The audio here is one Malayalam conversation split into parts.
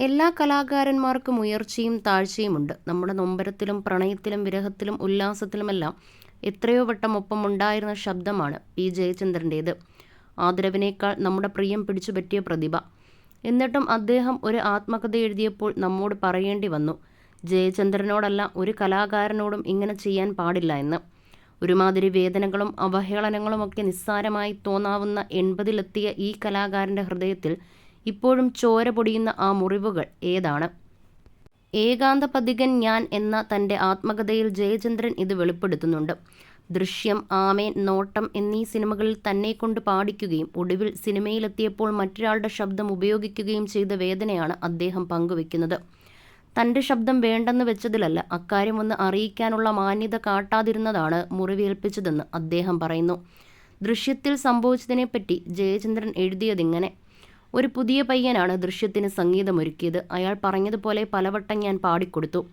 എല്ലാ കലാകാരന്മാർക്കും ഉയർച്ചയും താഴ്ചയുമുണ്ട് നമ്മുടെ നൊമ്പരത്തിലും പ്രണയത്തിലും വിരഹത്തിലും ഉല്ലാസത്തിലുമെല്ലാം എത്രയോ വട്ടം ഒപ്പം ഉണ്ടായിരുന്ന ശബ്ദമാണ് പി. ജയചന്ദ്രന്റേത് ആദരവിനേക്കാൾ നമ്മുടെ പ്രിയം പിടിച്ചു പറ്റിയ പ്രതിഭ. എന്നിട്ടും അദ്ദേഹം ഒരു ആത്മകഥ എഴുതിയപ്പോൾ നമ്മോട് പറയേണ്ടി വന്നു ജയചന്ദ്രനോടല്ല ഒരു കലാകാരനോടും ഇങ്ങനെ ചെയ്യാൻ പാടില്ല എന്ന്. ഒരുമാതിരി വേദനകളും അവഹേളനങ്ങളുമൊക്കെ നിസ്സാരമായി തോന്നാവുന്ന എൺപതിലെത്തിയ ഈ കലാകാരന്റെ ഹൃദയത്തിൽ ഇപ്പോഴും ചോര പൊടിയുന്ന ആ മുറിവുകൾ ഏതാണ്? ഏകാന്ത പതികൻ ഞാൻ എന്ന തന്റെ ആത്മകഥയിൽ ജയചന്ദ്രൻ ഇത് വെളിപ്പെടുത്തുന്നുണ്ട്. ദൃശ്യം ആമേൻ നോട്ടം എന്നീ സിനിമകളിൽ തന്നെ കൊണ്ട് പാടിക്കുകയും ഒടുവിൽ സിനിമയിലെത്തിയപ്പോൾ മറ്റൊരാളുടെ ശബ്ദം ഉപയോഗിക്കുകയും ചെയ്ത വേദനയാണ് അദ്ദേഹം പങ്കുവെക്കുന്നത്. തന്റെ ശബ്ദം വേണ്ടെന്ന് വെച്ചതിലല്ല അക്കാര്യം ഒന്ന് അറിയിക്കാനുള്ള മാന്യത കാട്ടാതിരുന്നതാണ് മുറിവേൽപ്പിച്ചതെന്ന് അദ്ദേഹം പറയുന്നു. ദൃശ്യത്തിൽ സംഭവിച്ചതിനെപ്പറ്റി ജയചന്ദ്രൻ എഴുതിയതിങ്ങനെ ഒരു പുതിയ പയ്യനാണ് ദൃശ്യത്തിന് സംഗീതമൊരുക്കിയത്. അയാൾ പറഞ്ഞതുപോലെ പലവട്ടം ഞാൻ പാടിക്കൊടുത്തു.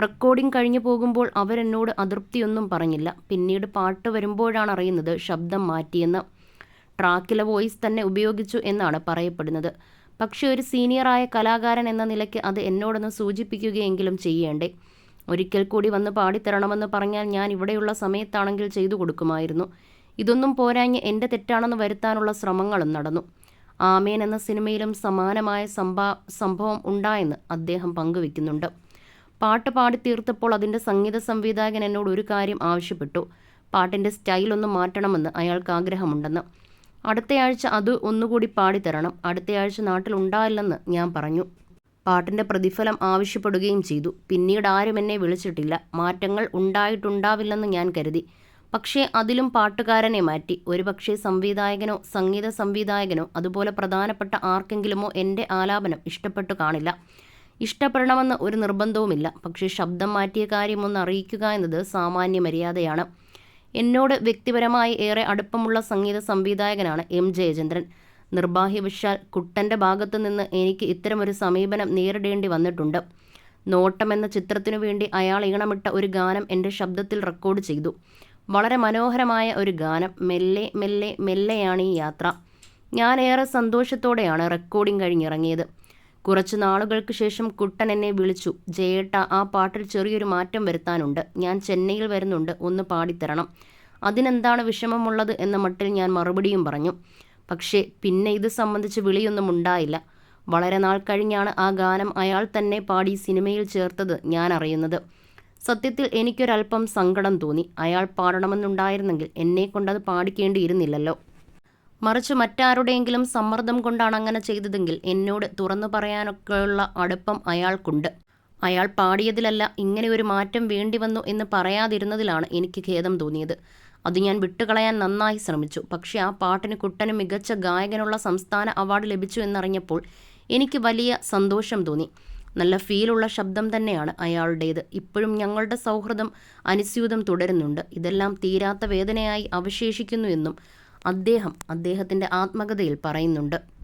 റെക്കോർഡിംഗ് കഴിഞ്ഞു പോകുമ്പോൾ അവരെന്നോട് അതൃപ്തിയൊന്നും പറഞ്ഞില്ല. പിന്നീട് പാട്ട് വരുമ്പോഴാണ് അറിയുന്നത് ശബ്ദം മാറ്റിയെന്ന്. ട്രാക്കിലെ വോയിസ് തന്നെ ഉപയോഗിച്ചു എന്നാണ് പറയപ്പെടുന്നത്. പക്ഷേ ഒരു സീനിയറായ കലാകാരൻ എന്ന നിലയ്ക്ക് അത് എന്നോടൊന്ന് സൂചിപ്പിക്കുകയെങ്കിലും ചെയ്യേണ്ടേ? ഒരിക്കൽ കൂടി വന്ന് പാടിത്തരണമെന്ന് പറഞ്ഞാൽ ഞാൻ ഇവിടെയുള്ള സമയത്താണെങ്കിൽ ചെയ്തു കൊടുക്കുമായിരുന്നു. ഇതൊന്നും പോരാഞ്ഞ് എന്റെ തെറ്റാണെന്ന് വരുത്താനുള്ള ശ്രമങ്ങളും നടന്നു. ആമേൻ എന്ന സിനിമയിലും സമാനമായ സംഭാ സംഭവം ഉണ്ടായെന്ന് അദ്ദേഹം പങ്കുവെക്കുന്നുണ്ട്. പാട്ട് പാടി തീർത്തപ്പോൾ അതിന്റെ സംഗീത സംവിധായകൻ എന്നോട് ഒരു കാര്യം ആവശ്യപ്പെട്ടു. പാട്ടിന്റെ സ്റ്റൈൽ ഒന്ന് മാറ്റണമെന്ന് അയാൾക്ക് ആഗ്രഹമുണ്ടെന്ന്. അടുത്തയാഴ്ച അത് ഒന്നുകൂടി പാടിത്തരണം അടുത്തയാഴ്ച നാട്ടിൽ ഉണ്ടായില്ലെന്ന് ഞാൻ പറഞ്ഞു. പാട്ടിന്റെ പ്രതിഫലം ആവശ്യപ്പെടുകയും ചെയ്തു. പിന്നീട് ആരും എന്നെ വിളിച്ചിട്ടില്ല. മാറ്റങ്ങൾ ഉണ്ടായിട്ടുണ്ടാവില്ലെന്ന് ഞാൻ കരുതി. പക്ഷേ അതിലും പാട്ടുകാരനെ മാറ്റി. ഒരുപക്ഷെ സംവിധായകനോ സംഗീത സംവിധായകനോ അതുപോലെ പ്രധാനപ്പെട്ട ആർക്കെങ്കിലുമോ എന്റെ ആലാപനം ഇഷ്ടപ്പെട്ടു കാണില്ല. ഇഷ്ടപ്പെടണമെന്ന് ഒരു നിർബന്ധവുമില്ല. പക്ഷേ ശബ്ദം മാറ്റിയ കാര്യമൊന്ന് അറിയിക്കുക എന്നത് സാമാന്യ മര്യാദയാണ്. എന്നോട് വ്യക്തിപരമായി ഏറെ അടുപ്പമുള്ള സംഗീത സംവിധായകനാണ് എം ജയചന്ദ്രൻ. നിർബാഹ്യവശാൽ കുട്ടന്റെ ഭാഗത്തു നിന്ന് എനിക്ക് ഇത്തരമൊരു സമീപനം നേരിടേണ്ടി വന്നിട്ടുണ്ട്. നോട്ടം എന്ന ചിത്രത്തിനു വേണ്ടി അയാൾ ഈണമിട്ട ഒരു ഗാനം എന്റെ ശബ്ദത്തിൽ റെക്കോർഡ് ചെയ്തു. വളരെ മനോഹരമായ ഒരു ഗാനം. മെല്ലെ മെല്ലെ മെല്ലെയാണ് ഈ യാത്ര. ഞാൻ ഏറെ സന്തോഷത്തോടെയാണ് റെക്കോർഡിംഗ് കഴിഞ്ഞിറങ്ങിയത്. കുറച്ച് നാളുകൾക്ക് ശേഷം കുട്ടൻ എന്നെ വിളിച്ചു. ജയേട്ട ആ പാട്ടിൽ ചെറിയൊരു മാറ്റം വരുത്താനുണ്ട്. ഞാൻ ചെന്നൈയിൽ വരുന്നുണ്ട്. ഒന്ന് പാടിത്തരണം. അതിനെന്താണ് വിഷമമുള്ളത്? എന്ന മട്ടിൽ ഞാൻ മറുപടിയും പറഞ്ഞു. പക്ഷേ പിന്നെ ഇത് സംബന്ധിച്ച് വിളിയൊന്നും ഉണ്ടായില്ല. വളരെ നാൾ കഴിഞ്ഞാണ് ആ ഗാനം അയാൾ തന്നെ പാടി സിനിമയിൽ ചേർത്തത് ഞാൻ അറിയുന്നത്. സത്യത്തിൽ എനിക്കൊരല്പം സങ്കടം തോന്നി. അയാൾ പാടണമെന്നുണ്ടായിരുന്നെങ്കിൽ എന്നെ കൊണ്ടത് പാടിക്കേണ്ടിയിരുന്നില്ലല്ലോ. മറിച്ച് മറ്റാരുടെയെങ്കിലും സമ്മർദ്ദം കൊണ്ടാണ് അങ്ങനെ ചെയ്തതെങ്കിൽ എന്നോട് തുറന്നു പറയാനൊക്കെയുള്ള അടുപ്പം അയാൾക്കുണ്ട്. അയാൾ പാടിയതിലല്ല ഇങ്ങനെ ഒരു മാറ്റം വേണ്ടി വന്നു എന്ന് പറയാതിരുന്നതിലാണ് എനിക്ക് ഖേദം തോന്നിയത്. അത് ഞാൻ വിട്ടുകളയാൻ നന്നായി ശ്രമിച്ചു. പക്ഷേ ആ പാട്ടിന് കുട്ടന് മികച്ച ഗായകനുള്ള സംസ്ഥാന അവാർഡ് ലഭിച്ചു എന്നറിഞ്ഞപ്പോൾ എനിക്ക് വലിയ സന്തോഷം തോന്നി. നല്ല ഫീലുള്ള ശബ്ദം തന്നെയാണ് അയാളുടേത്. ഇപ്പോഴും ഞങ്ങളുടെ സൗഹൃദം അനുസ്യൂതം തുടരുന്നുണ്ട്. ഇതെല്ലാം തീരാത്ത വേദനയായി അവശേഷിക്കുന്നു എന്നും അദ്ദേഹം അദ്ദേഹത്തിന്റെ ആത്മകഥയിൽ പറയുന്നുണ്ട്.